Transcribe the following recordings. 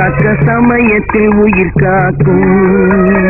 காக்க சமயத்தில் உயிர் காக்கும்.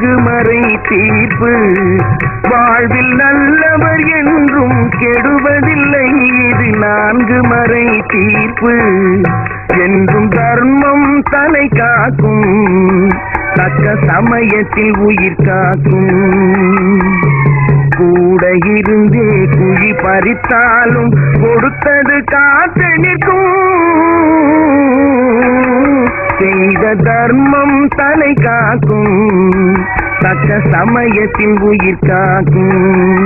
நான்கு தீர்ப்பு. வாழ்வில் நல்லவர் என்றும் கெடுவதில்லை. இது நான்கு மறை தீர்ப்பு. என்றும் தர்மம் தலை காக்கும். தக்க சமயத்தில் உயிர் காக்கும். கூட இருந்தே குழி பறித்தாலும் கொடுத்தது காத்து நிற்கும் செய்த தர்மம் தலை காக்கும். தக்க சமயத்தின் உயிர் காக்கும்.